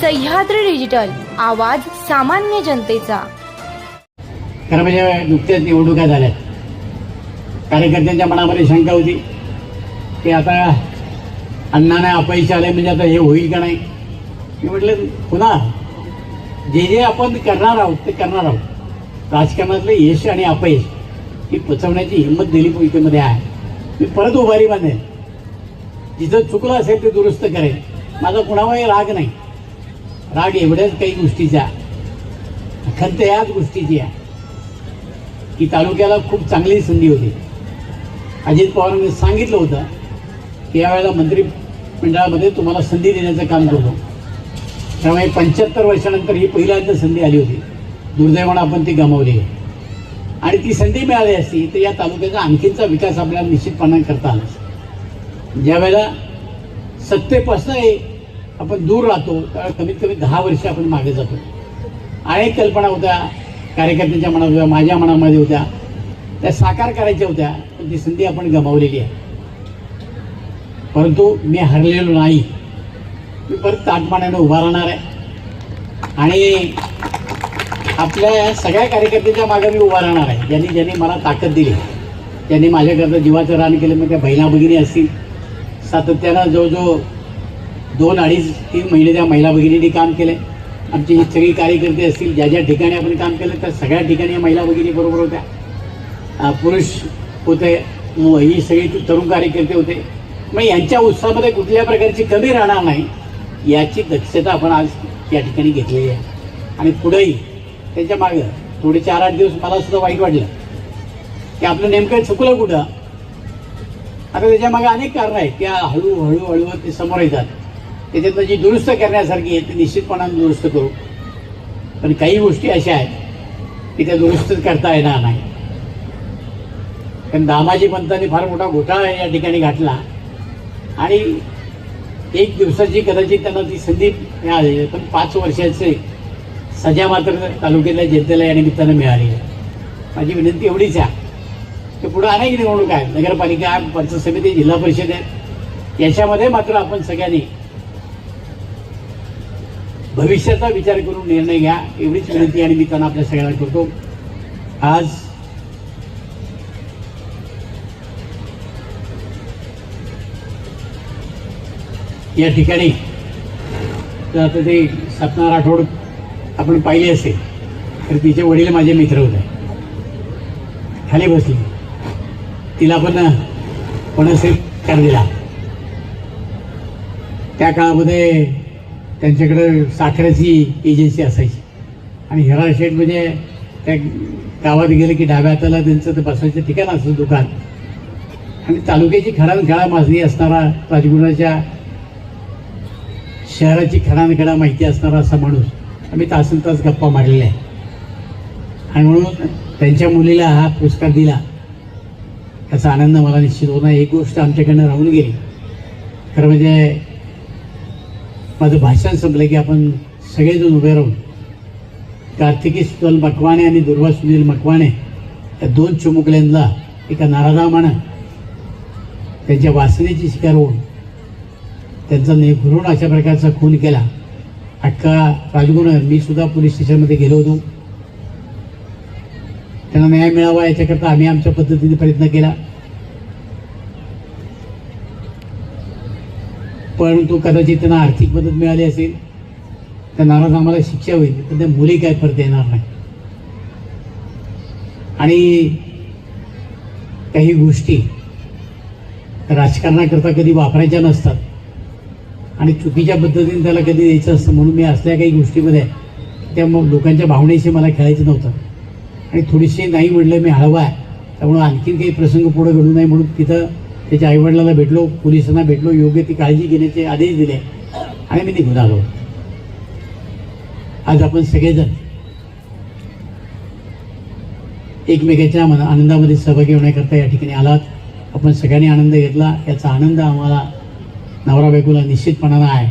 Sahyadri digital आवाज सामान्य जनतेचा. खरं म्हणजे नुकत्याच निवडणुका झाल्या कार्यकर्त्यांच्या मनामध्ये शंका होती की आता अण्णाने अपयश आले म्हणजे आता हे होईल का नाही? मी म्हटलं पुन्हा जे जे आपण करणार आहोत ते करणार आहोत. राजकारणातलं यश आणि अपयश ही पचवण्याची हिंमत दिली भूमिकेमध्ये आहे. मी परत उभारी बांधेन. जिथं चुकलं असेल ते दुरुस्त करेन. माझा कुणावरही राग नाही. राग एवढ्याच काही गोष्टीचा खंत याच गोष्टीची आहे. की तालुक्याला खूप चांगली संधी होती. अजित पवारांनी सांगितलं होतं की यावेळेला मंत्रिमंडळामध्ये तुम्हाला संधी देण्याचं काम करतो. त्यामुळे पंच्याहत्तर वर्षानंतर ही पहिल्यांदा संधी आली होती. दुर्दैवानं आपण ती गमावली आहे. आणि ती संधी मिळाली असती तर या तालुक्याचा आणखीनचा विकास आपल्याला निश्चितपणे करता आला ज्यावेळेला सत्तेपासून आपण दूर राहतो त्यावेळेस कमीत कमी दहा वर्ष आपण मागे जातो. अनेक कल्पना होत्या कार्यकर्त्यांच्या मनात होत्या माझ्या मनामध्ये होत्या. त्या साकार करायच्या होत्या पण ती संधी आपण गमावलेली आहे. परंतु मी हरलेलो नाही. मी परत ताटपाण्यानं उभा राहणार आहे. आणि आपल्या सगळ्या कार्यकर्त्यांच्या मागे मी उभा राहणार आहे. ज्यांनी ज्यांनी मला ताकद दिली. ज्यांनी माझ्याकरता जीवाचं रान केलं मग त्या बहिणा भगिनी असतील. सातत्यानं जो दोन अडीच तीन महिने त्या महिला भगिनींनी काम केले आमची जे सगळी कार्यकर्ते असतील ज्या ज्या ठिकाणी आपण काम केलं त्या सगळ्या ठिकाणी महिला भगिनी बरोबर होत्या. पुरुष होते ही सगळी तरुण कार्यकर्ते होते. मग यांच्या उत्साहामध्ये कुठल्या प्रकारची कमी राहणार नाही याची दक्षता आपण आज या ठिकाणी घेतलेली आहे. आणि पुढेही त्याच्या मागं थोडे चार आठ दिवस मला सुद्धा वाईट वाटलं. की आपलं नेमकं चुकलं कुठं? आता त्याच्यामागे अनेक कारणं आहेत. त्या हळूहळू हळूहळू ते समोर येतात. त्याच्यातनं जी दुरुस्त करण्यासारखी आहे ती निश्चितपणाने दुरुस्त करू. पण काही गोष्टी अशा आहेत की त्या दुरुस्त करता येणार नाही. कारण दामाजी पंतांनी फार मोठा घोटाळा या ठिकाणी घातला. आणि एक दिवसाची कदाचित त्यांना ती संधी मिळाली पण पाच वर्षाचे सजा मात्र तालुक्यातल्या जनतेला या निमित्तानं मिळाली आहे. माझी विनंती एवढीच आहे की पुढं अनेक निवडणूक आहेत. नगरपालिका पंचायत समिती जिल्हा परिषद आहेत. याच्यामध्ये मात्र आपण सगळ्यांनी भविष्याचा विचार करून निर्णय घ्या एवढीच विनंती आणि मी त्यांना आपल्या सगळ्यांना करतो आज या ठिकाणी तर आता ते सपना राठोड आपण पाहिले असेल तर तिचे वडील माझे मित्र होते. खाली बसली. तिला पण कोणाशी कर दिला. त्या काळामध्ये त्यांच्याकडं साखरेची एजन्सी असायची. आणि हिरा शेठ म्हणजे त्या गावात गेलं की डाव्या हाताला त्यांचं ते बसायचं ठिकाण असतं दुकान. आणि तालुक्याची खडानखडा माजणी असणारा राजगुणाच्या शहराची खडानखडा माहिती असणारा असा माणूस. आम्ही तासन तास गप्पा मारलेल्या आहे आणि म्हणून त्यांच्या मुलीला हा पुरस्कार दिला. त्याचा आनंद मला निश्चित होणार एक गोष्ट आमच्याकडनं राहून गेली. खरं म्हणजे माझं भाषण संपलं की आपण सगळेजण उभे राहून कार्तिकी सुतल मकवाणे आणि दुर्वा सुनील मकवाणे या दोन चिमुकल्यांना एका नारादामानं त्यांच्या वासनेची शिकार होऊन त्यांचा निर्घृण अशा प्रकारचा खून केला. अटका राजगुरू मी सुद्धा पोलीस स्टेशनमध्ये गेलो होतो. त्यांना न्याय मिळावा याच्याकरता आम्ही आमच्या पद्धतीने प्रयत्न केला. परंतु कदाचित त्यांना आर्थिक मदत मिळाली असेल तर नाराज आम्हाला शिक्षा होईल पण त्या मुली काय परत येणार नाही. आणि काही गोष्टी राजकारणाकरता कधी वापरायच्या नसतात आणि चुकीच्या पद्धतीने त्याला कधी द्यायचं असतं म्हणून मी असल्या काही गोष्टीमध्ये त्या मग लोकांच्या भावनेशी मला खेळायचं नव्हतं. आणि थोडीशी नाही म्हटलं मी हळवा आहे त्यामुळं आणखीन काही प्रसंग पुढे घडू नये म्हणून तिथं त्याच्या आईवडिलांना भेटलो पोलिसांना भेटलो योग्य ती काळजी घेण्याचे आदेश दिले आणि मी निघून आलो. आज आपण सगळेजण एकमेकाच्या मना आनंदामध्ये सहभागी होण्याकरता या ठिकाणी आलात. आपण सगळ्यांनी आनंद घेतला. याचा आनंद आम्हाला नवरा बायकोला निश्चितपणानं आहे.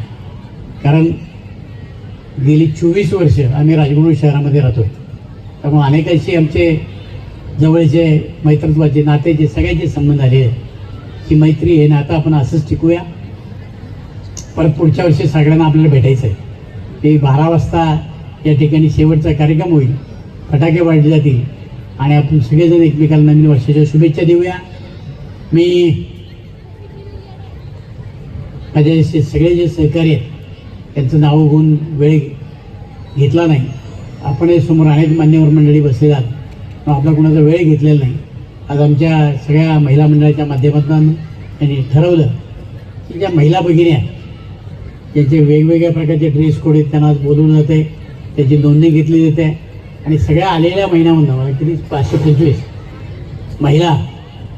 कारण गेली चोवीस वर्ष आम्ही राजगुरू शहरामध्ये राहतो त्यामुळे अनेकांशी आमचे जवळचे मैत्रत्वाचे नातेचे सगळ्यांचे संबंध आले आहेत. ही मैत्री हे आता आपण असंच टिकूया. परत पुढच्या वर्षी सगळ्यांना आपल्याला भेटायचं आहे ते बारा वाजता या ठिकाणी शेवटचा कार्यक्रम होईल. फटाके वाढले जातील. आणि आपण सगळेजण एकमेकाला नवीन वर्षाच्या शुभेच्छा देऊया. मी माझे सगळे जे सहकारी आहेत त्यांचं नाव घेऊन वेळ घेतला नाही. आपण हे समोर अनेक मान्यवर मंडळी बसले जात आपला कुणाचा वेळ घेतलेला नाही. आज आमच्या सगळ्या महिला मंडळाच्या माध्यमातून त्यांनी ठरवलं की ज्या महिला भगिनी आहेत ज्यांचे वेगवेगळ्या प्रकारचे ड्रेस कोड आहेत त्यांना आज बोलवलं जाते त्याची नोंदणी घेतली जाते. आणि सगळ्या आलेल्या महिन्यामधनं मला किती पाचशे पंचवीस महिला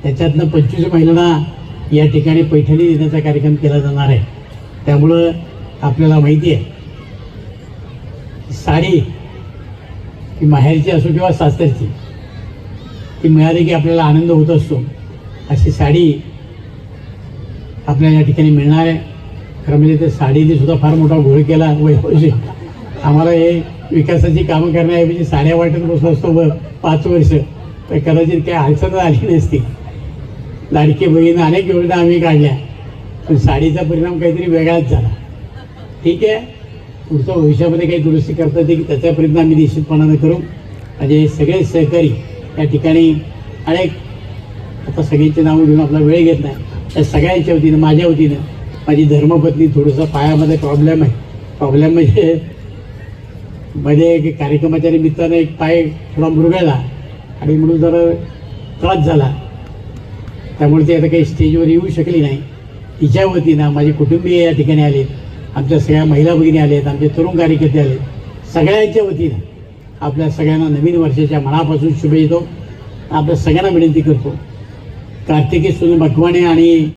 त्याच्यातनं पंचवीस महिलांना या ठिकाणी पैठणी देण्याचा कार्यक्रम केला जाणार आहे. त्यामुळं आपल्याला माहिती आहे साडी ही माहेरची असो किंवा सासरची ती मिळाली की आपल्याला आनंद होत असतो. अशी साडी आपल्याला या ठिकाणी मिळणार आहे. खरं म्हणजे ते साडीने सुद्धा फार मोठा घोळ केला वैभवशी आम्हाला हे विकासाची कामं करण्याऐवजी साड्या वाटत बसलो असतो व पाच वर्ष. तर कदाचित काही हालचाल आली नसती. लाडकी बहीण अनेक योजना आम्ही काढल्या. पण साडीचा परिणाम काहीतरी वेगळाच झाला. ठीक आहे. पुढच्या भविष्यामध्ये काही दुरुस्ती करता येते की त्याचा प्रयत्न आम्ही निश्चितपणानं करू. म्हणजे सगळे सहकारी या ठिकाणी अनेक आता सगळ्यांची नावं घेऊन आपला वेळ घेत नाही त्या सगळ्यांच्या वतीनं माझ्या वतीनं माझी धर्मपत्नी थोडंसं पायामध्ये प्रॉब्लेम आहे. प्रॉब्लेम म्हणजे मध्ये एक कार्यक्रमाच्या निमित्तानं एक पाय थोडा मुरगळला आणि म्हणून जरा त्रास झाला. त्यामुळे ती आता काही स्टेजवर येऊ शकली नाही. तिच्या वतीनं माझे कुटुंबीय या ठिकाणी आले आमच्या सगळ्या महिला भगिनी आहेत आमचे तरुण कार्यकर्ते आले सगळ्यांच्या वतीनं आपल्या सगळ्यांना नवीन वर्षाच्या मनापासून शुभेच्छा आपल्या सगळ्यांना विनंती करतो. कार्तिकी सुनील भगवाने आणि